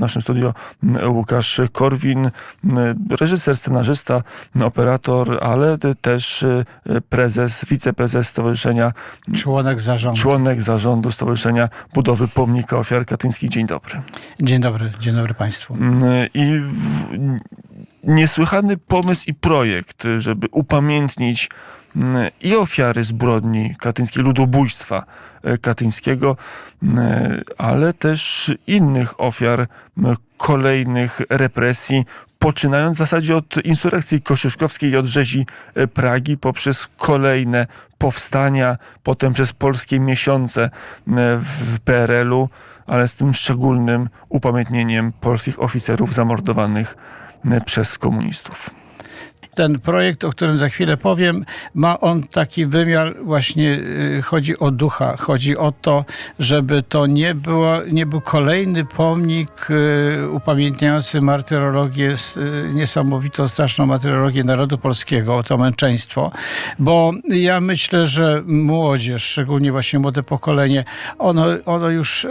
w naszym studio Łukasz Korwin, reżyser, scenarzysta, operator, ale też prezes, wiceprezes Stowarzyszenia, Członek zarządu. członek zarządu Stowarzyszenia Budowy Pomnika Ofiar Katyńskich. Dzień dobry. Dzień dobry, dzień dobry Państwu. I w- niesłychany pomysł i projekt, żeby upamiętnić i ofiary zbrodni katyńskiej, ludobójstwa e, katyńskiego, mm, ale też innych ofiar kolejnych represji, poczynając w zasadzie od insurrekcji kościuszkowskiej i od rzezi e, Pragi, poprzez kolejne powstania, potem przez polskie miesiące w PRL-u, ale z tym szczególnym upamiętnieniem polskich oficerów zamordowanych przez komunistów. Ten projekt, o którym za chwilę powiem, ma on taki wymiar właśnie, y, chodzi o ducha, chodzi o to, żeby to nie, było, nie był kolejny pomnik y, upamiętniający martyrologię, y, niesamowitą, straszną martyrologię narodu polskiego, to męczeństwo, bo ja myślę, że młodzież, szczególnie właśnie młode pokolenie, ono, ono już,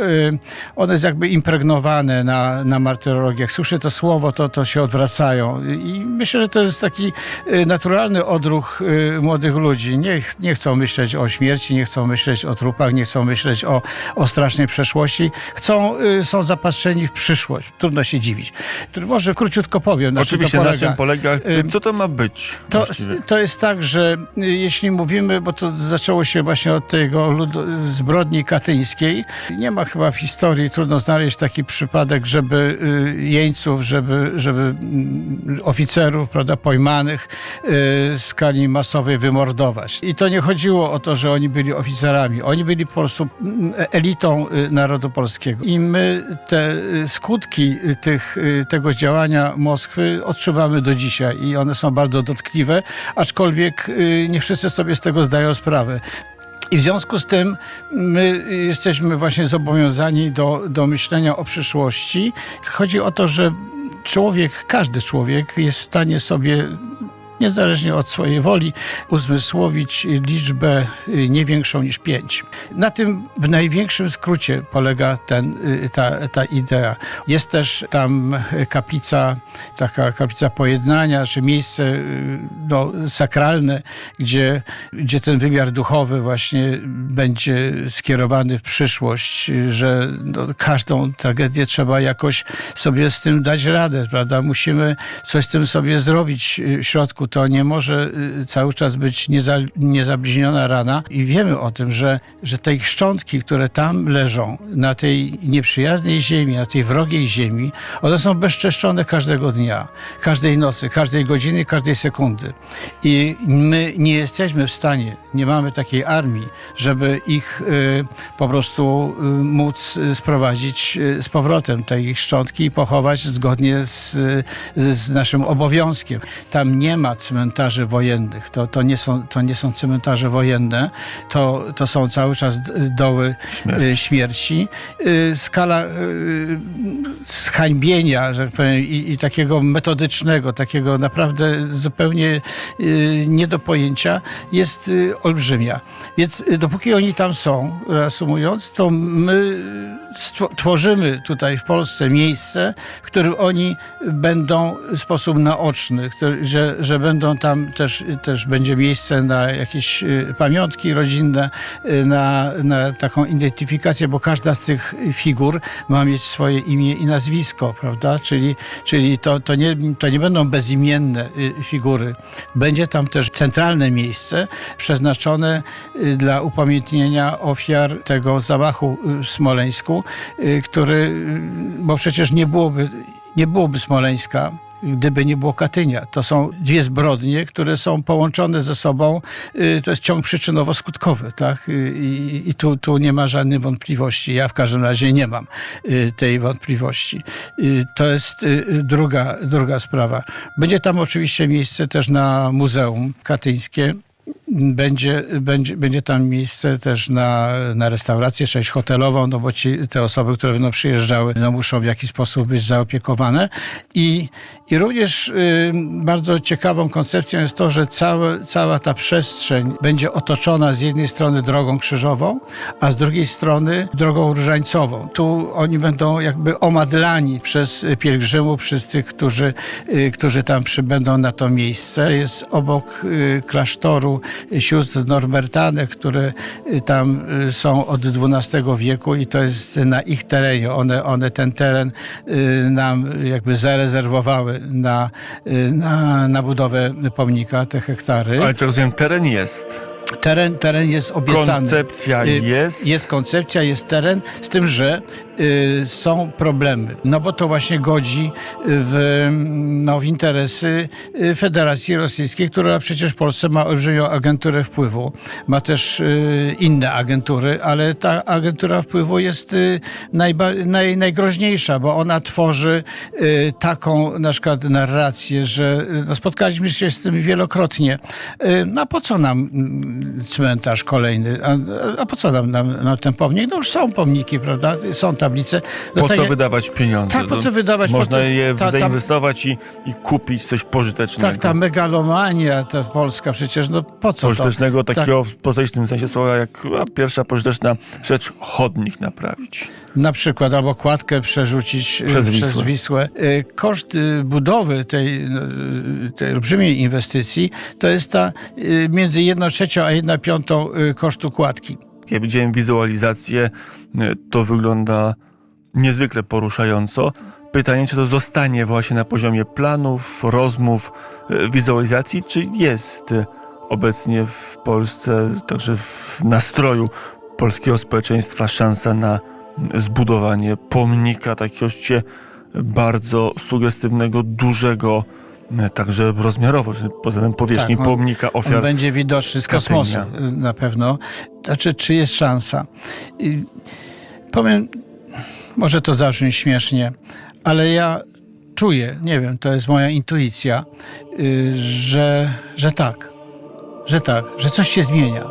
ono jest jakby impregnowane na, na martyrologię. Jak słyszy to słowo, to, to się odwracają. I myślę, że to jest taki y, naturalny odruch y, młodych ludzi. Nie, nie chcą myśleć o śmierci, nie chcą myśleć o trupach, nie chcą myśleć o, o strasznej przeszłości. Chcą, y, są zapatrzeni w przyszłość. Trudno się dziwić. Może króciutko powiem, na Oczywiście, czym to na czym polega. polega, co to ma być To, to jest tak, że jeśli mówimy, bo to zaczęło się właśnie od tego zbrodni katyńskiej, nie ma chyba w historii, trudno znaleźć taki przypadek, żeby jeńców, żeby, żeby mm, oficerów prawda, pojmanych y, w skali masowej wymordować. I to nie chodziło o to, że oni byli oficerami. Oni byli po prostu mm, elitą y, narodu polskiego. I my te y, skutki tych, tego działania Moskwy odczuwamy do dzisiaj i one są bardzo dotkliwe, aczkolwiek nie wszyscy sobie z tego zdają sprawę. I w związku z tym my jesteśmy właśnie zobowiązani do, do myślenia o przyszłości. Chodzi o to, że człowiek, każdy człowiek jest w stanie sobie niezależnie od swojej woli, uzmysłowić liczbę y, nie większą niż pięć. Na tym w największym skrócie polega ten, y, ta, ta idea. Jest też tam kaplica, taka kaplica pojednania, czy miejsce y, no, sakralne, gdzie, gdzie ten wymiar duchowy właśnie będzie skierowany w przyszłość, że no, każdą tragedię trzeba jakoś sobie z tym dać radę, prawda? Musimy coś z tym sobie zrobić w środku. To nie może y, cały czas być nieza, niezabliźniona rana i wiemy o tym, że, że te szczątki, które tam leżą na tej nieprzyjaznej ziemi, na tej wrogiej ziemi, one są bezczeszczone każdego dnia, każdej nocy, każdej godziny, każdej sekundy. I my nie jesteśmy w stanie, nie mamy takiej armii, żeby ich y, po prostu y, móc y, sprowadzić y, z powrotem, te ich szczątki i pochować zgodnie z, z naszym obowiązkiem. Tam nie ma cmentarzy wojennych, to, to, nie, są, to nie są cmentarze wojenne, to, to są cały czas doły Śmierć. y, śmierci. Y, Skala y, zhańbienia, że tak powiem, i, i takiego metodycznego, takiego naprawdę zupełnie nie do pojęcia jest olbrzymia. Więc dopóki oni tam są, reasumując, to my tworzymy tutaj w Polsce miejsce, w którym oni będą w sposób naoczny, który, że, że będą tam też, też będzie miejsce na jakieś y, pamiątki rodzinne, y, na, na taką identyfikację, bo każda z tych figur ma mieć swoje imię i nazwisko, prawda? Czyli, czyli to, to, nie, to nie będą bezimienne y, figury. Będzie tam też centralne miejsce przeznaczone dla upamiętnienia ofiar tego zamachu w Smoleńsku, który, bo przecież nie byłoby, nie byłoby Smoleńska, gdyby nie było Katynia. To są dwie zbrodnie, które są połączone ze sobą. Y, To jest ciąg przyczynowo-skutkowy, tak? Y, I, i tu, tu nie ma żadnej wątpliwości. Ja w każdym razie nie mam y, tej wątpliwości. To jest druga, druga sprawa. Będzie tam oczywiście miejsce też na Muzeum Katyńskie. Będzie, będzie, będzie tam miejsce też na, na restaurację, część hotelową, no bo ci, te osoby, które będą przyjeżdżały, no muszą w jakiś sposób być zaopiekowane. I, i również y, bardzo ciekawą koncepcją jest to, że całe, cała ta przestrzeń będzie otoczona z jednej strony drogą krzyżową, a z drugiej strony drogą różańcową. Tu oni będą jakby omadlani przez pielgrzymów, przez tych, którzy, y, którzy tam przybędą na to miejsce. Jest obok y, klasztoru sióstr Norbertanek, które y, tam y, są od XII wieku i to jest na ich terenie. One, one ten teren y, nam jakby zarezerwowały na, na, na budowę pomnika, te hektary. Ale to rozumiem, teren jest. Teren, teren jest obiecany. Koncepcja jest. Jest koncepcja, jest teren, z tym, że są problemy. No bo to właśnie godzi w, no, w interesy y, Federacji Rosyjskiej, która przecież w Polsce ma olbrzymią agenturę wpływu. Ma też y, inne agentury, ale ta agentura wpływu jest y, najba, naj, najgroźniejsza, bo ona tworzy y, taką na przykład narrację, że y, no, spotkaliśmy się z tym wielokrotnie. Y, no a po co nam mm, cmentarz kolejny? A, a po co nam, nam, nam ten pomnik? No już są pomniki, prawda? Są No Po tak co wydawać pieniądze? Tak, po No, co wydawać? Można Po to- je ta- ta- zainwestować i, i kupić coś pożytecznego. Tak, ta megalomania, ta polska przecież, no po co to? Pożytecznego Tak. takiego w pozytycznym sensie słowa, jak pierwsza pożyteczna rzecz, chodnik naprawić. Na przykład, albo kładkę przerzucić y, Przez przez, Wisłę. Wisłę. Y, Koszt y, budowy tej, tej olbrzymiej inwestycji to jest ta między 1 trzecią a 1 piątą kosztu kładki. Ja widziałem wizualizację, e, to wygląda niezwykle poruszająco. Pytanie, czy to zostanie właśnie na poziomie planów, rozmów, e, wizualizacji, czy jest e, obecnie w Polsce, także w nastroju polskiego społeczeństwa szansa na zbudowanie pomnika takiego bardzo sugestywnego, dużego, także rozmiarowo, pod względem powierzchni Tak, on- pomnika On ofiar będzie widoczny z kosmosu Katynia. y, na pewno. Znaczy, czy jest szansa? Y, Powiem, może to zabrzmi śmiesznie, ale ja czuję, nie wiem, to jest moja intuicja, y, że, że tak, że tak, że coś się zmienia.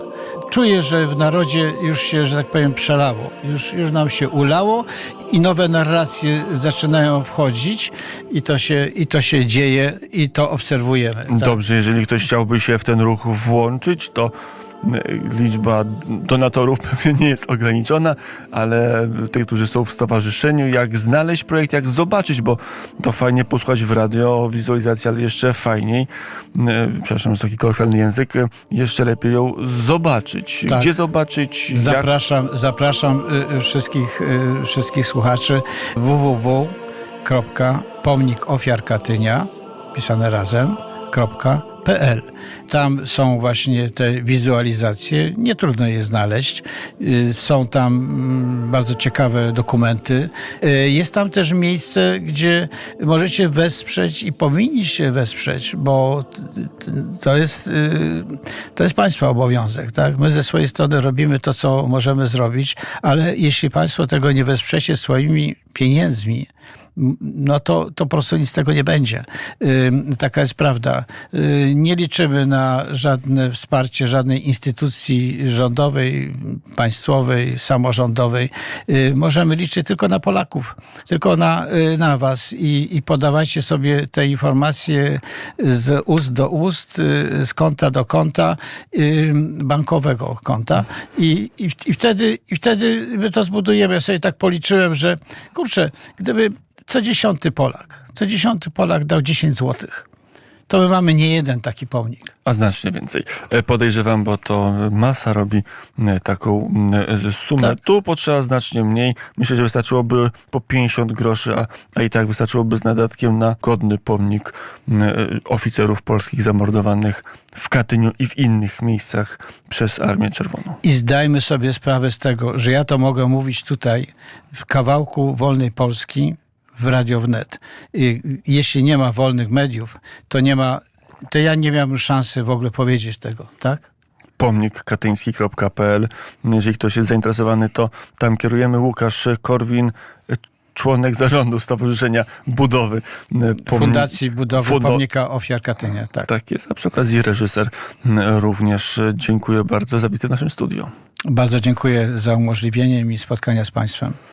Czuję, że w narodzie już się, że tak powiem, przelało. Już, już nam się ulało i nowe narracje zaczynają wchodzić i to się, i to się dzieje i to obserwujemy. tak. Dobrze, jeżeli ktoś chciałby się w ten ruch włączyć, to liczba donatorów pewnie nie jest ograniczona, ale tych, którzy są w stowarzyszeniu, jak znaleźć projekt, jak zobaczyć, bo to fajnie posłuchać w radio wizualizacji, ale jeszcze fajniej, e, przepraszam, że taki kolokwialny język, e, jeszcze lepiej ją zobaczyć. Tak. Gdzie zobaczyć? Jak Zapraszam, zapraszam y, y, wszystkich, wszystkich słuchaczy www.pomnikofiarkatynia pisane razem .pl. Tam są właśnie te wizualizacje. Nie trudno je znaleźć. Y, Są tam mm, bardzo ciekawe dokumenty. Y, Jest tam też miejsce, gdzie możecie wesprzeć i powinniście wesprzeć, bo to jest, y, to jest Państwa obowiązek. Tak? My ze swojej strony robimy to, co możemy zrobić, ale jeśli Państwo tego nie wesprzecie swoimi pieniędzmi, no to, to po prostu nic z tego nie będzie. Taka jest prawda. Y, Nie liczymy na żadne wsparcie żadnej instytucji rządowej, państwowej, samorządowej. Y, Możemy liczyć tylko na Polaków, tylko na, y, na was i, i podawajcie sobie te informacje z ust do ust, z konta do konta, bankowego konta i, i, i, wtedy, i wtedy my to zbudujemy. Ja sobie tak policzyłem, że kurczę, gdyby co dziesiąty Polak, co dziesiąty Polak dał 10 złotych, to my mamy nie jeden taki pomnik. A znacznie więcej. E, Podejrzewam, bo to masa robi e, taką e, sumę. Tak. Tu potrzeba znacznie mniej. Myślę, że wystarczyłoby po 50 groszy, a, a i tak wystarczyłoby z nadatkiem na godny pomnik oficerów polskich zamordowanych w Katyniu i w innych miejscach przez Armię Czerwoną. I zdajmy sobie sprawę z tego, że ja to mogę mówić tutaj w kawałku wolnej Polski w Radio Wnet. Jeśli nie ma wolnych mediów, to nie ma, to ja nie miałbym szansy w ogóle powiedzieć tego, tak? pomnikkatyński.pl. Jeżeli ktoś jest zainteresowany, to tam kierujemy. Łukasz Korwin. Członek zarządu Stowarzyszenia Budowy e, Pomni- Fundacji Budowy Fundo- Pomnika Ofiar Katynia. Tak. Tak jest, a przy okazji reżyser również dziękuję bardzo za wizytę w naszym studiu. Bardzo dziękuję za umożliwienie mi spotkania z Państwem.